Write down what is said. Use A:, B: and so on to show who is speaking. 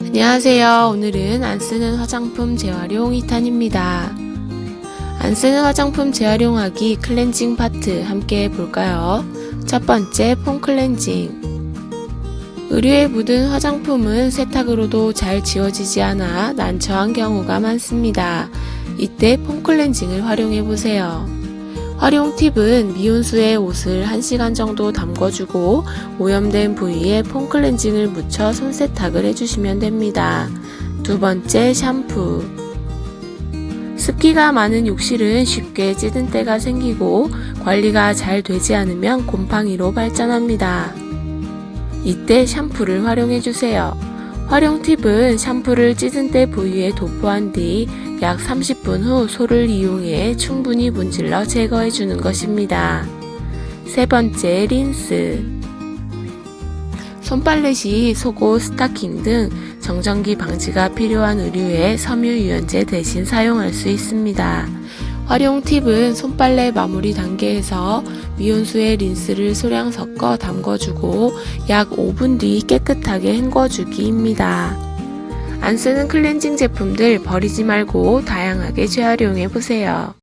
A: 안녕하세요. 오늘은 안 쓰는 화장품 재활용 2탄입니다. 안 쓰는 화장품 재활용하기 클렌징 파트 함께 해볼까요? 첫 번째 폼 클렌징. 의류에 묻은 화장품은 세탁으로도 잘 지워지지 않아 난처한 경우가 많습니다. 이때 폼 클렌징을 활용해 보세요. 활용 팁은 미온수에 옷을 1시간 정도 담궈주고 오염된 부위에 폼 클렌징을 묻혀 손 세탁을 해주시면 됩니다. 두 번째 샴푸. 습기가 많은 욕실은 쉽게 찌든 때가 생기고 관리가 잘 되지 않으면 곰팡이로 발전합니다. 이때 샴푸를 활용해 주세요. 활용 팁은 샴푸를 찌든 때 부위에 도포한 뒤 약 30분 후 소를 이용해 충분히 문질러 제거해 주는 것입니다. 세 번째 린스. 손빨래 시 속옷, 스타킹 등 정전기 방지가 필요한 의류에 섬유유연제 대신 사용할 수 있습니다. 활용 팁은 손빨래 마무리 단계에서 미온수에 린스를 소량 섞어 담궈주고 약 5분 뒤 깨끗하게 헹궈주기입니다. 안 쓰는 클렌징 제품들 버리지 말고 다양하게 재활용해 보세요.